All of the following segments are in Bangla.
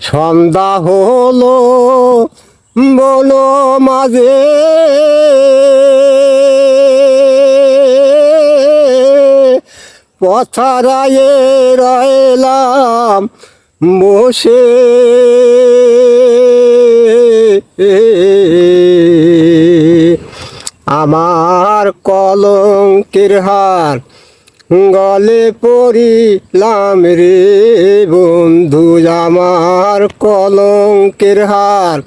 সন্ধ্যা হলো বলো মাঝে। পথারায়ে রইলাম বসে। আমার কলঙ্কের হার গলে পড়িলাম রে বন্ধু, আমার কলঙ্কের হার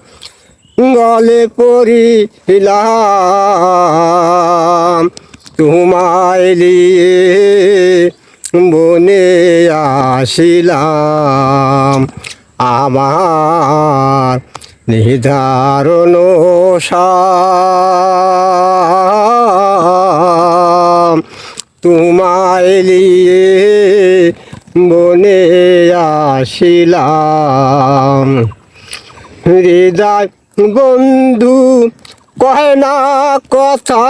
গলে পড়িলাম। তোমায় বনে আসিলাম। আমার নিধারণ সাম তোমায় বনে আসিলাম। হৃদয় বন্ধু কয় না কথা।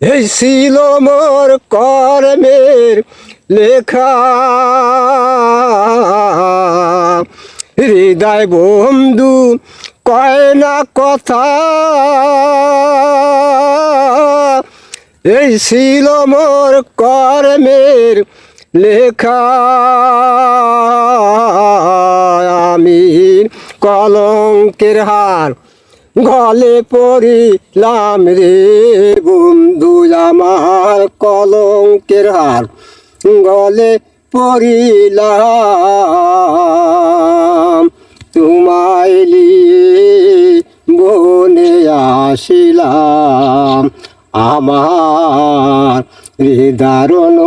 এই ছিল মোর কর্মের লেখা। হৃদয় বন্ধু, কয় না কথা? এই ছিল মোর কর্মের লেখা। আমি কলঙ্কের হার গলে পড়িলাম রে বন্ধু, আমার কলঙ্কের হার গলে পড়িলাম। তোমায় লিয়ে বনে আসিলাম। আমার হৃদারণ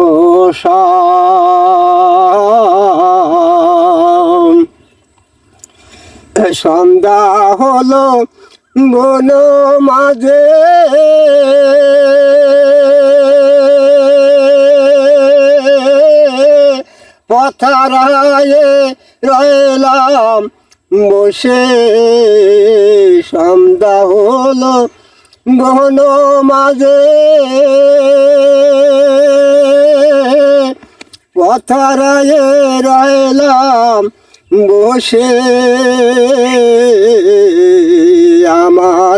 সন্ধ্যা হলো বন মাঝে। পথারায়ে রইলাম বসে সন্ধ্যা হলো বন মাঝে। পথারায়ে রইলাম বসে আমার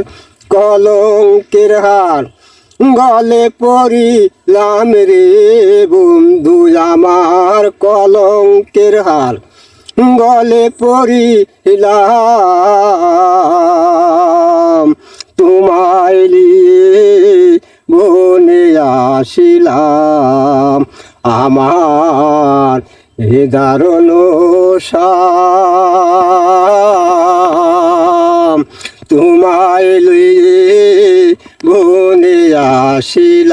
কলঙ্কের হার। গলে পড়িলাম রে বন্ধু, আমার কলঙ্কের হার। গলে পড়িলাম, তোমায় বনে আসিলাম। আমার হৃদারণ সাম, তোমায় আসিলাম।